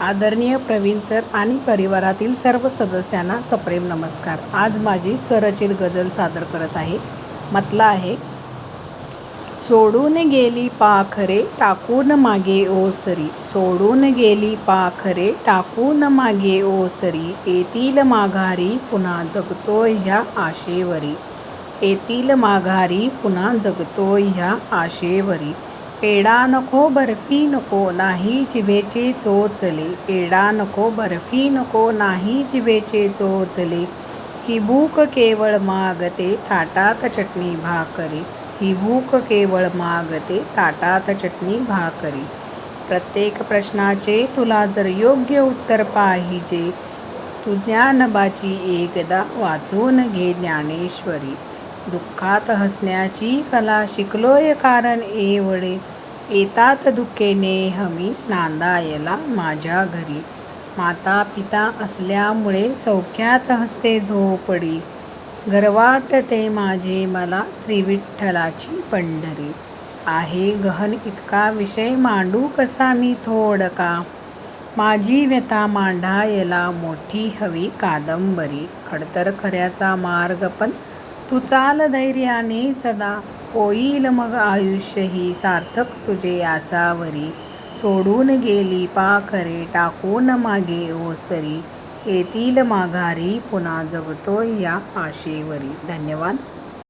आदरणीय प्रवीण सर आणि परिवारातील सर्व सदस्यांना सप्रेम नमस्कार. आज माझी स्वरचित गझल सादर करत आहे. म्हटलं आहे सोडून गेली पाखरे टाकून मागे ओसरी सोडून गेली पाखरे टाकून मागे ओसरी येतील माघारी पुन्हा जगतोय ह्या आशेवरी. येतील माघारी पुन्हा जगतोय ह्या आशेवरी. पेडा नको बर्फी नको नाही जिभेचे चोचले. पेडा नको बर्फी नको नाही जिभेचे चोचले. ही भूक केवळ मागते ताटात चटणी भाकरी. ही भूक केवळ मागते ताटात चटणी भाकरी. प्रत्येक प्रश्नाचे तुला जर योग्य उत्तर पाहिजे तू ज्ञानबाची एकदा वाचून घे ज्ञानेश्वरी. दुःखात हसण्याची कला शिकलोय कारण एवढे येतात दुःखे नेहमी नांदायला माझ्या घरी. माता पिता असल्यामुळे सौख्यात हसते झोपडी. गर्वाटते माझे मला श्री विठ्ठलाची पंढरी. आहे गहन इतका विषय मांडू कसा मी थोडका? माझी व्यथा मांडायला मोठी हवी कादंबरी. खडतर खऱ्याचा मार्ग पण तू चाल धैर्याने सदा होईल मग आयुष्य ही सार्थक तुझे आसावरी सोडून गेली पाखरे टाकून मागे ओसरी. येतील माघारी पुन्हा जगतोय या आशेवरी. धन्यवाद.